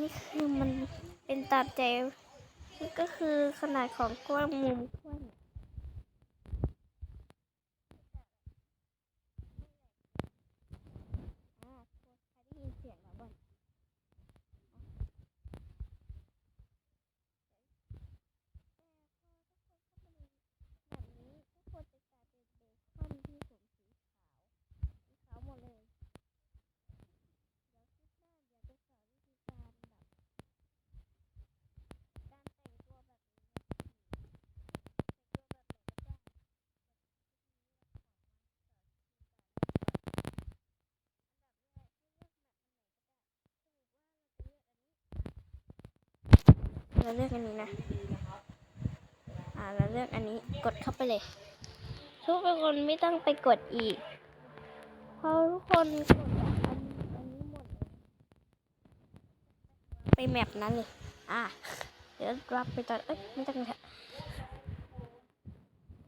นี่คือมันเป็นตามใจก็คือขนาดของกว้างมุมกว้างอ่าใครได้ยินเสียงแล้วบ้างแบบนี้ก็ควรจะกลายเป็นเบคอนที่ผมสีขาวสีขาวหมดเลย เดี๋ยวคลิปหน้าเดี๋ยวจะสอนวิธีการแบบการแต่งตัวแบบนี้นะแต่งตัวแบบไหนก็ได้ เราเลือกอันนี้นะ อ่า เราเลือกอันนี้ กดเข้าไปเลย ทุกคนไม่ต้องไปกดอีก เพราะทุกคนกดอันอันนี้หมดไปแมปนั้นเลยอ่า เดี๋ยวรับไปตอนเอ้ย ไม่ต้องเถอะ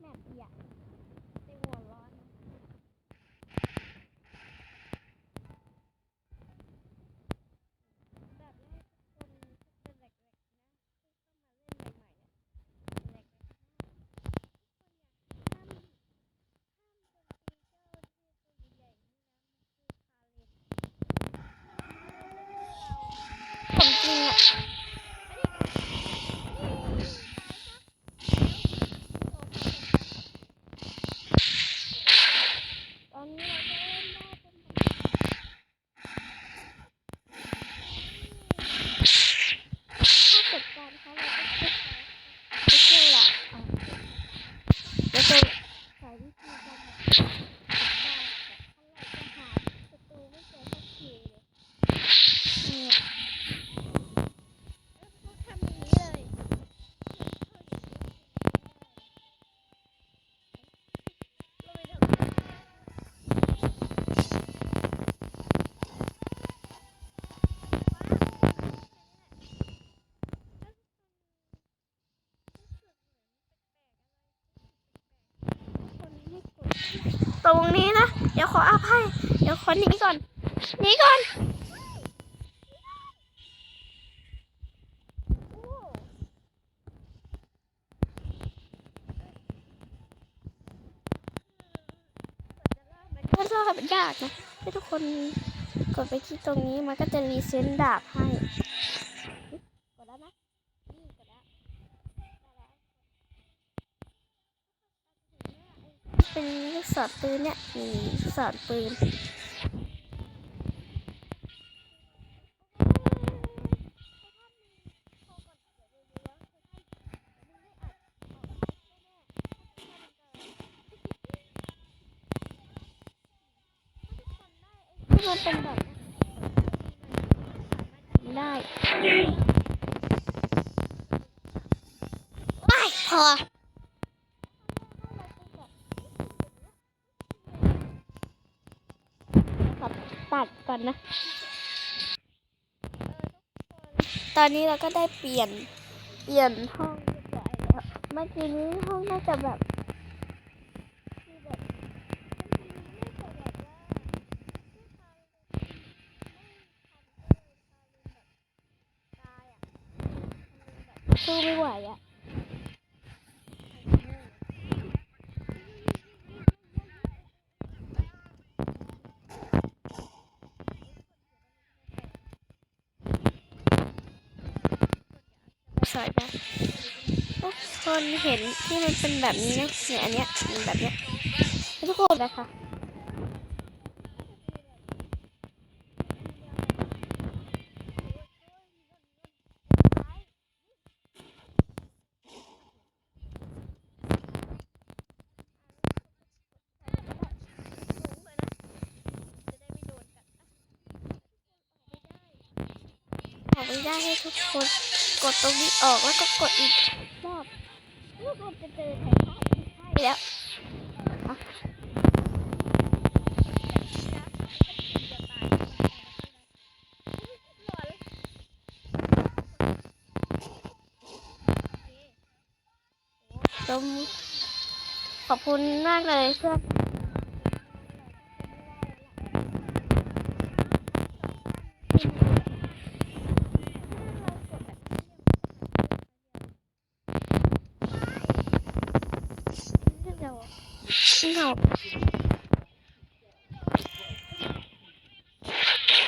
แมปใหญ่ในหัวร้อนแบบแรกทุกคนเป็นแรกๆนะที่เข้ามาเล่นใหม่ๆเนี่ยแรกๆมากทุกคนอยากห้ามห้ามโจมตีเจ้าที่ตัวใหญ่ๆนี่นะมันคือคาเลน ผมจริงอะตอนนี้เราก็เล่นได้เป็นถ้าเกิดการเขาเราก็เชื่อเขาไม่เชื่อละอะเราจะใส่วิธีการแบบจัดการแต่ถ้าเราจะหาศัตรูไม่เจอสักทีเลยเนี่ยแล้วเขาทำอย่างนี้เลย ตรงนี้นะ เดี๋ยวขออภัยเดี๋ยวขอหนีก่อนหนีก่อนมันก็รอดยากนะให้ทุกคนกดไปที่ตรงนี้มันก็จะรีเซ็ตดาบให้กดแล้วนะนี่กดแล้วได้แล้ว เป็นลูกศรปืนเนี่ยนี่ลูกศรปืนมันเป็นแบบได้ไม่พอัดก่อนนะ ตอนนี้เราก็ได้เปลี่ยน เปลี่ยนห้องเรียบร้อยแล้วเมื่อกี้นี้ห้องน่าจะแบบคือแบบสู้ไม่ไหวอะ วยนะทุกคนเห็นที่มันเป็นแบบนี้นะเนี่ยอันเนี้ยมันแบบเนี้ยทุกคนนะคะออไม่ได้ให้ทุกคน กดตรงนี้ออกแล้วก็กดอีกรอบทุกคนจะเจอแถวใช่แล้วอะตรงขอบคุณมากเลยเพื่อน เห่า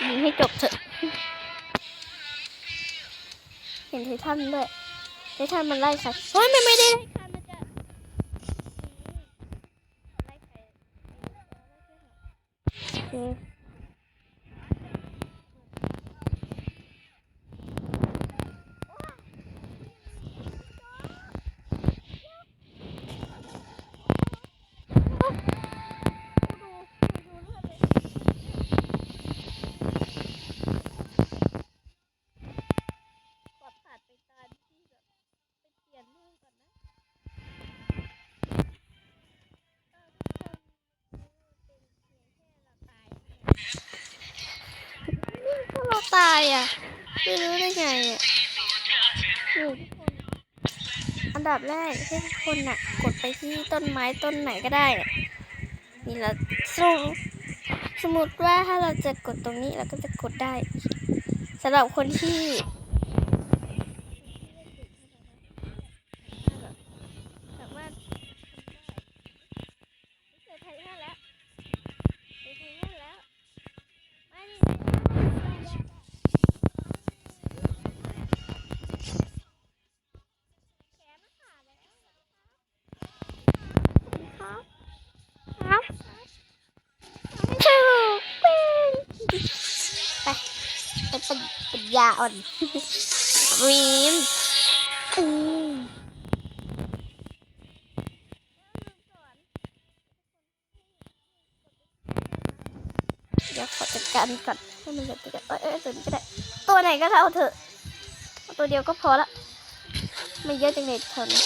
ยิงให้จบเถอะ เห็นไททันด้วยไททันมันไล่ใครเฮ้ยมันไม่ได้ไล่ใครมันจะไล่ใครโอเค ไม่รู้ได้ไงอะอันดับแรกให้ทุกคนน่ะ กดไปที่ต้นไม้ต้นไหนก็ได้ นี่เราสมสมมติว่าถ้าเราจะกดตรงนี้เราก็จะกดได้สำหรับคนที่าอ่อนวีมอืมเดี๋ยวขอจัดการก่อนให้มันจัดการเอ้ยเอ้ยตัวนี้ก็ได้ ตัวไหนก็เท่าเถอะ ตัวเดียวก็พอละ ไม่เยอะจังเลยเท่านี้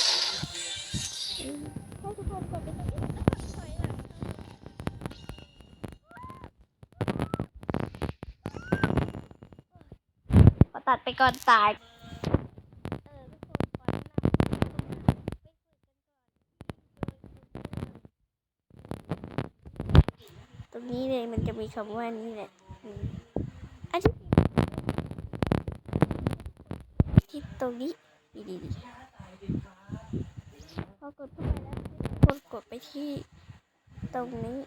อืมให้ทุกคนกดไปตรงนี้แล้วก็ถอยหลังขอ ตัดไปก่อนตายตรงนี้เลยมันจะมีคำว่านี่แหละอันที่ที่ตรงนี้ดีดีดีพอกดเข้าไปแล้วกดกดไปที่ตรงนี้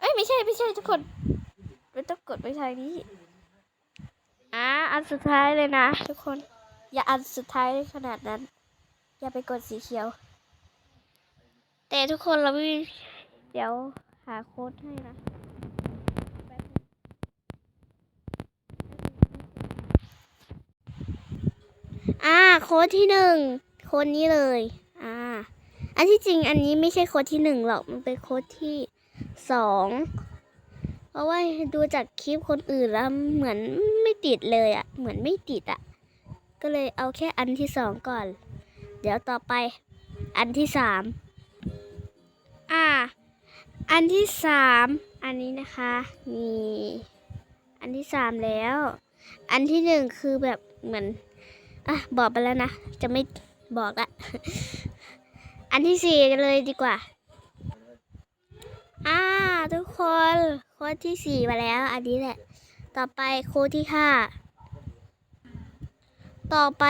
เอ้ยไม่ใช่ไม่ใช่ทุกคน เราต้องกดไปทางนี้อ่าอันสุดท้ายเลยนะ ทุกคน อย่าอันสุดท้ายขนาดนั้น อย่าไปกดสีเขียว แต่ทุกคนเราไม่มีเดี๋ยวหาโค้ดให้นะอ่าโค้ดที่หนึ่งโค้ดนี้เลย อ่า อันที่จริงอันนี้ไม่ใช่โค้ดที่หนึ่งหรอกมันเป็นโค้ดที่สอง ราะว่าดูจากคลิปคนอื่นแล้วเหมือนไม่ติดเลยอะ่ะ เหมือนไม่ติดอะ่ะ ก็เลยเอาแค่อันที่สองก่อน เดี๋ยวต่อไป อันที่สามอ่า อันที่สามอันนี้นะคะนี่อันที่สามแล้ว อันที่หนึ่งคือแบบเหมือนอะบอกไปแล้วนะ จะไม่บอกละ อันที่สี่เลยดีกว่า อ่า ทุกคนโค้ดที่สี่มาแล้ว อันนี้แหละ ต่อไปโค้ดที่ห้าต่อไป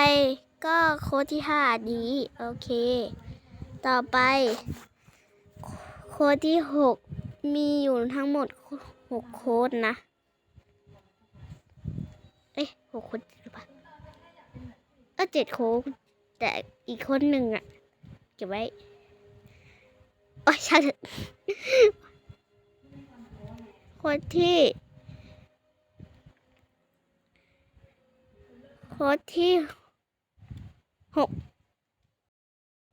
ก็โค้ดที่ห้านี้ โอเค ต่อไปโค้ดที่หกมีอยู่ทั้งหมดหกโค้ดนะ เอ๊ะหกโค้ดหรือเปล่าก็เจ็ดโค้ดแต่อีกคนหนึ่งอะเก็บไว้ โอ้ยช่างเถอะ คนที่คนที่หก